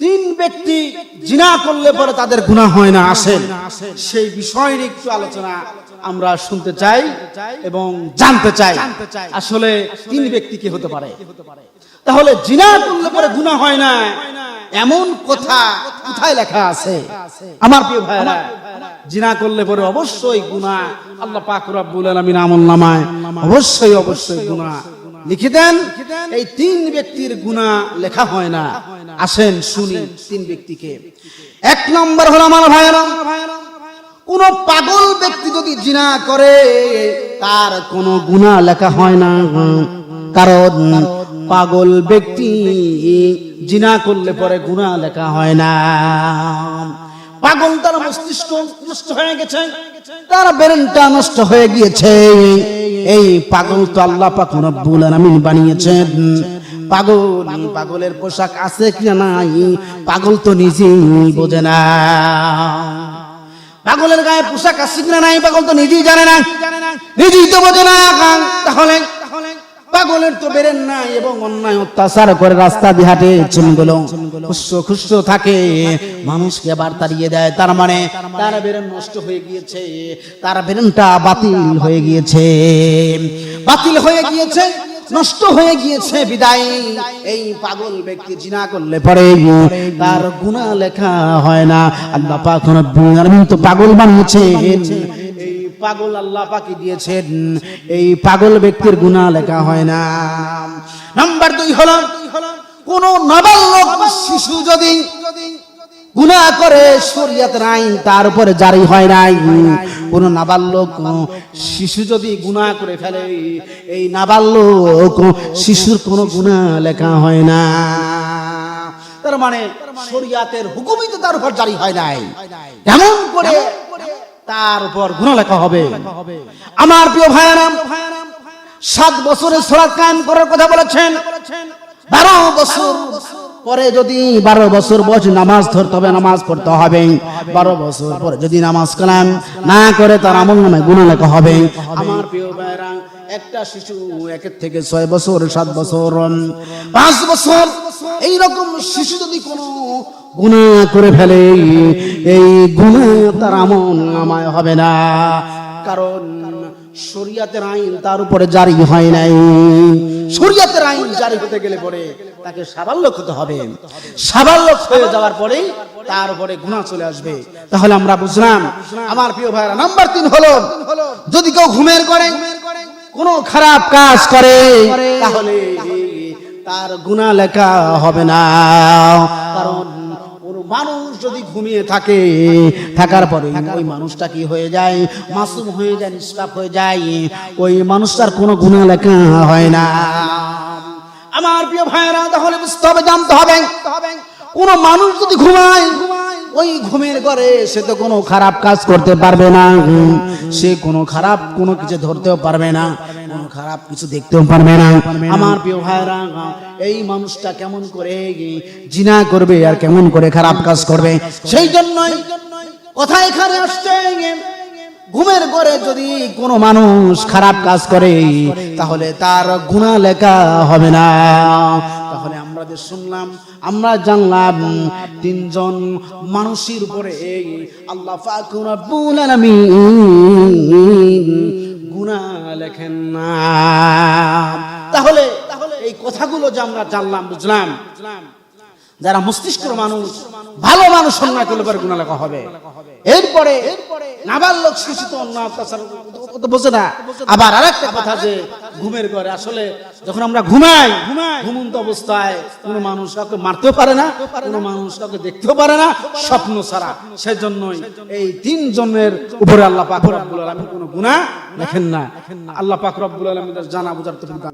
তিন ব্যক্তি জিনা করলে পরে তাদের গুনাহ হয় না আসেন সেই বিষয় নিয়ে একটু আলোচনা আমরা শুনতে চাই এবং জানতে চাই। আসলে তিন ব্যক্তি কি হতে পারে? তাহলে জিনা করলে পরে গুনাহ হয় না, এমন কথা কোথায় লেখা আছে? আমার প্রিয় ভাইরা জিনা করলে পরে অবশ্যই গুনাহ, আল্লাহ পাক রব্বুল আলামিন আমল নামায়। অবশ্যই অবশ্যই গুনাহ। লিখে দেন, এই তিন ব্যক্তির গুণা লেখা হয় না। আসেন শুনি তিন ব্যক্তিকে। এক নম্বর হলো আমার ভাইয়েরা কোন পাগল ব্যক্তি যদি জিনা করে, তার কোনো গুণা লেখা হয় না। কারণ পাগল ব্যক্তি জিনা করলে পরে গুণা লেখা হয় না। পাগল তার মস্তিষ্ক নষ্ট হয়ে গেছে, তার ব্রেনটা নষ্ট হয়ে গিয়েছে। এই পাগল তো আল্লাহ পাক রব্বুল আলামিন বানিয়েছেন। পাগল, পাগলের পোশাক আছে কি নাই, পাগল তো নিজেই বোঝে না। পাগলের গায়ে পোশাক আছে কি নাই, পাগল তো নিজেই জানে না। নিজেই তো বোঝে না তাহলে পাগলের তো বেরেন নাই এবং অন্যায় অত্যাচার করে রাস্তা দিয়ে হাঁটে চুনগুলো খুশো খুশো থাকে। মানুষকে আবার তাড়িয়ে দেয়, তার মানে তার বেরেন নষ্ট হয়ে গিয়েছে, তার বেরেনটা বাতিল হয়ে গিয়েছে। বাতিল হয়ে গিয়েছে, নষ্ট হয়ে গিয়েছে, বিদায়। এই পাগল ব্যক্তি জিনা করলে পরে তার গুনাহ লেখা হয় না। আল্লাহ পাক তো পাগল বানিয়েছেন। এই পাগল আল্লাহ পাকি দিয়েছেন। এই পাগল ব্যক্তির গুনাহ লেখা হয় না। নাম্বার দুই হল, কোন নাবালক শিশু যদি গুনাহ করে, শরীয়তের আইন তার উপরে জারি হয় নাই। কোন নাবালক শিশু যদি গুনাহ করে ফেলে, এই নাবালক শিশুর কোনো গুনাহ লেখা হয় না। তার মানে শরীয়তের হুকুমই তো তার উপর জারি হয় নাই। কেমন করে তার উপর গুণ লেখা হবে। আমার প্রিয় ভাইয়ারাম সাত বছরের সরাত কায়েম করার কথা বলেছেন। বারো বছর পরে যদি বারো বছর বয়স নামাজ ধরতে হবে, নামাজ পড়তে হবে। বারো বছর পরে যদি নামাজ কালাম না করে, তার আমল নামে গুণা লেখা হবে। আমার প্রিয় ভাইরা একটা শিশু একের থেকে ছয় বছর, সাত বছর, পাঁচ বছর এই রকম শিশু যদি কোনো গুণা করে ফেলে, এই গুণা তার আমল নামায় হবে না। কারণ শরিয়াতের আইন তার উপরে জারি হয় নাই। শরিয়াতের আইন জারি হতে গেলে পরে তাকে সাবাল্যক হতে হবে। সাবাল্যক হয়ে যাওয়ার পরে তার উপরে গুণা চলে আসবে। তাহলে আমরা বুঝলাম, আমার প্রিয় ভাইরা নাম্বার তিন হলো, যদি কেউ ঘুমের করে কোনো খারাপ কাজ করে তাহলে তার গুণা লেখা হবে না। কারণ মানুষ যদি ঘুমিয়ে থাকে থাকার পরে ওই মানুষটা কি হয়ে যায়? মাসুম হয়ে যায় নিষ্পাপ হয়ে যায়। ওই মানুষটার কোনো গুণা লেখা হয় না। আমার প্রিয় ভাইয়েরা তাহলে বুঝতে হবে জানতে হবে। কোন মানুষ যদি ঘুমায় ওই ঘুমের ঘরে সে তো কোনো খারাপ কাজ করতে পারবে না। সে কোনো খারাপ কোনো কিছু ধরতেও পারবে না, কোনো খারাপ কিছু দেখতেও পারবে না। আমার প্রিয় ভাইরা এই মানুষটা কেমন করে জিনা করবে আর কেমন করে খারাপ কাজ করবে? সেই জন্যই কথা এখানে আসছে। ঘুমের ঘরে যদি কোনো মানুষ খারাপ কাজ করে, তাহলে তার গুণা লেখা হবে না। তাহলে আমরা যে শুনলাম, আমরা জানলাম, তিনজন মানুষের উপরে আল্লাহ ফাকুর রব্বুল আলামিন গুনাহ লেখেন না। তাহলে এই কথাগুলো যে আমরা জানলাম, বুঝলাম, যারা মস্তিষ্কর মানুষ ভালো মানুষ অন্যায় করলে পরে গুণা লেখা হবে। এরপরে অন্য বোঝে না। আবার আরেকটা কথা যে, ঘুমের ঘরে আসলে যখন আমরা ঘুমাই, ঘুমন্ত অবস্থায় মানুষ কাউকে মারতেও পারে না মানুষ কাউকে দেখতেও পারে না, স্বপ্ন ছাড়া। সেজন্যই এই তিন জনের উপরে আল্লাহ পাক রব্বুল আলামিন কোনো গুনাহ লেখেন না। আল্লাহ পাক রব্বুল জানা বোঝার তো